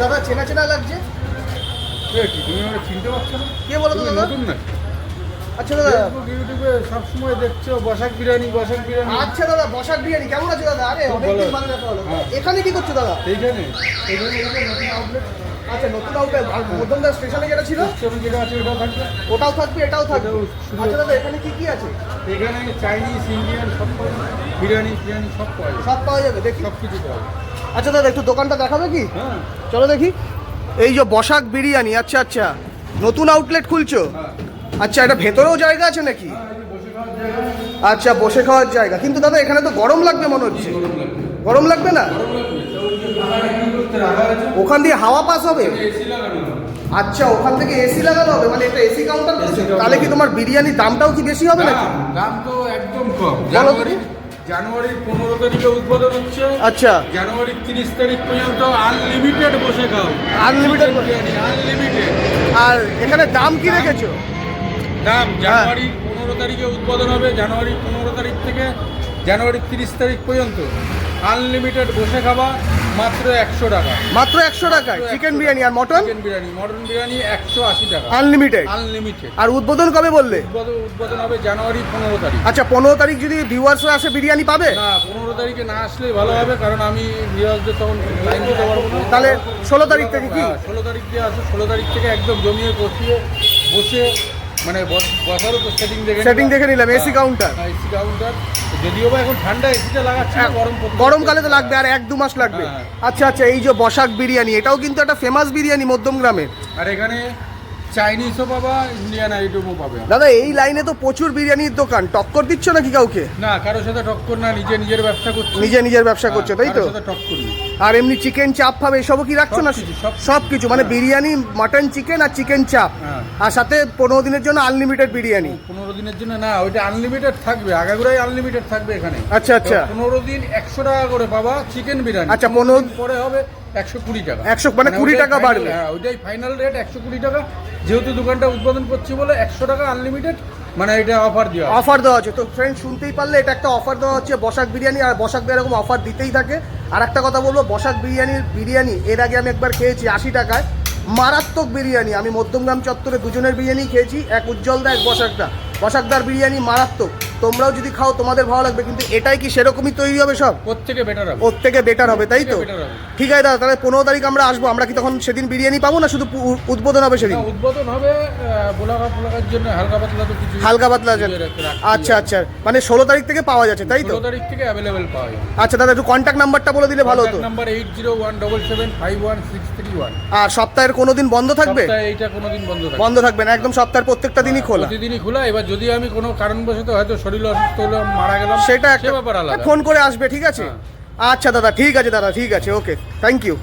দাদা চেনা চেনা লাগছে? তুমি চিনতে পারছ না? কে বলো তো দাদা? নতুন না আচ্ছা দাদা। ইউটিউবে সবসময় দেখছ বসাক বিরিয়ানি বসাক বিরিয়ানি। আচ্ছা দাদা বসার বিরিয়ানি কেমন আছে দাদা? আরে অনেকদিন। ভালো দেখা হলো। হ্যাঁ। এখানে কি করছ দাদা? এইখানে। এইখানে এই নতুন আউটলেট আচ্ছা নতুন আউটলেট মধ্যমদার স্টেশনে যেটা ছিল? যেটা আছে ওটাও থাকবে। ওটাও থাকবে এটাও থাকবে। আচ্ছা দাদা এখানে কি কি আছে? এখানে চাইনিজ ইন্ডিয়ান সব পাওয়া। বিরিয়ানি ফিরিয়ানি সব পাওয়া যায়। সব পাওয়া যাবে দেখি। সব কিছু পাওয়া যায়। আচ্ছা দাদা একটু দোকানটা দেখাবে কি? হ্যাঁ। চলো দেখি। এই যে বসাক বিরিয়ানি আচ্ছা আচ্ছা। নতুন আউটলেট খুলছো? হ্যাঁ। আচ্ছা এটা ভেতরেও জায়গা আছে নাকি? এই যে বসে খাওয়ার জায়গা আচ্ছা বসে খাওয়ার জায়গা। কিন্তু দাদা এখানে তো গরম লাগবে মনে হচ্ছে। গরম লাগবে। না? ওখান দিয়ে হাওয়া পাস হবে। আচ্ছা ওখান থেকে এসি লাগানো হবে? মানে এটা এসি কাউন্টার তাহলে কি তোমার বিরিয়ানির দামটাও কি বেশি হবে নাকি? দাম তো একদম কম। জানুয়ারির পনেরো তারিখে উদ্বোধন হচ্ছে। আচ্ছা। জানুয়ারির তিরিশ তারিখ পর্যন্ত আনলিমিটেড বসে খাও। আনলিমিটেড বসে- বিরিয়ানি আনলিমিটেড আর এখানে দাম কি রেখেছো? দাম জানুয়ারি পনেরো তারিখে উদ্বোধন হবে জানুয়ারি পনেরো তারিখ থেকে জানুয়ারি তিরিশ তারিখ পর্যন্ত। আনলিমিটেড বসে খাবা। মাত্র একশো টাকা। মাত্র একশো টাকায়। চিকেন বিরিয়ানি আর mutton? Chicken biryani mutton biryani একশো আশি টাকা। আনলিমিটেড আনলিমিটেড আর উদ্বোধন কবে বললে? উদ্বোধন হবে জানুয়ারি পনেরো তারিখ। আচ্ছা পনেরো তারিখ যদি ভিউয়ার্সরা আসে বিরিয়ানি পাবে? না পনেরো তারিখে না আসলেই ভালো হবে কারণ আমি ভিউয়ার্সদের তখন লাইন দিতে পারব না। তাহলে ষোলো তারিখ থেকে কি? হ্যাঁ, ষোলো তারিখ দিয়ে আসো। ষোলো তারিখ থেকে একদম জমিয়ে বসিয়ে বসে মানে বসার উপর সেটিং দেখে সেটিং দেখে নিলাম এসি কাউন্টার এসি কাউন্টার যদিও বা এখন ঠান্ডা এসিটা লাগাচ্ছি গরম গরমকালে তো লাগবে আর এক দু মাস লাগবে। হ্যাঁ। আচ্ছা আচ্ছা এই যে বসাক বিরিয়ানি এটাও কিন্তু একটা ফেমাস বিরিয়ানি মধ্যম গ্রামের। আর এখানে চাইনিজও পাবা ইন্ডিয়ান আইটেমও পাবে। দাদা এই লাইনে তো প্রচুর বিরিয়ানির দোকান। টক্কর দিচ্ছ নাকি কাউকে? না কারোর সাথে টক্কর না নিজে নিজের ব্যবসা করছি। নিজে নিজের ব্যবসা করছ তাই তো? টক্কর আর এমনি চিকেন চাপ ফাপ এসবও কি রাখছো না? সবকিছু, সব- কিছু মানে বিরিয়ানি মাটন চিকেন আর চিকেন চাপ হ্যাঁ। আর সাথে পনেরো দিনের জন্য আনলিমিটেড বিরিয়ানি। পনেরো দিনের জন্য না ওইটা আনলিমিটেড থাকবে আগাগোড়াই আনলিমিটেড থাকবে এখানে। আচ্ছা আচ্ছা। পনেরো দিন একশো টাকা করে পাবা চিকেন বিরিয়ানি। আচ্ছা, পনেরো- দিন পরে হবে একশো কুড়ি টাকা। 100 মানে 20 ওটাই টাকা বাড়বে। হ্যাঁ ওইটাই ফাইনাল রেট একশো কুড়ি টাকা। যেহেতু দোকানটা উদ্বোধন করছি বলে একশো টাকা আনলিমিটেড মানে এটা অফার দেওয়া অফার দেওয়া আছে। তো ফ্রেন্ড শুনতেই পারলে এটা একটা অফার দেওয়া হচ্ছে বসাক বিরিয়ানি আর বসাক এরকম অফার দিতেই থাকে। আর একটা কথা বলব বসাক বিরিয়ানির বিরিয়ানি এর আগে আমি একবার খেয়েছি আশি টাকায়। মারাত্মক বিরিয়ানি আমি মধ্যমগ্রাম চত্বরে দুজনের বিরিয়ানি খেয়েছি এক উজ্জ্বলদা এক বসাকদা। বসাকদার বিরিয়ানি মারাত্মক। তোমরাও যদি খাও তোমাদের ভালো লাগবে কিন্তু এটাই কি সেরকমই তৈরি হবে সব? প্রত্যেকে বেটার হবে। ওর থেকে বেটার হবে তাই তো। ঠিক আছে দাদা তাহলে পনেরো তারিখ আমরা আসব। আমরা কি তখন সেদিন বিরিয়ানি পাবো না শুধু উদ্বোধন হবে সেদিন? উদ্বোধন হবে জন্য হালকা পাতলা তো কিছু হালকা পাতলা আছে রাখতেই আচ্ছা আচ্ছা। মানে ষোলো তারিখ থেকে পাওয়া যাচ্ছে তাই তো? তারিখ থেকে অ্যাভেলেবেল পাওয়া আচ্ছা দাদা একটু কন্ট্যাক্ট নাম্বারটা বলে দিলে ভালো হতো। Number eight zero one double seven five one six three one আর সপ্তাহের কোনো দিন বন্ধ থাকবে? এইটা কোনোদিন বন্ধ থাকবে। বন্ধ থাকবে না একদম সপ্তাহের প্রত্যেকটা দিনই খোলা। প্রতিদিনই খোলা। এবার যদি আমি কোনো কারণবশত হয়তো শরীর অসুস্থ হলো মারা গেলাম সেটা একটা ব্যাপার আলাদা। ফোন করে আসবে ঠিক আছে? হ্যাঁ। আচ্ছা দাদা ঠিক আছে দাদা ঠিক আছে ওকে থ্যাংক ইউ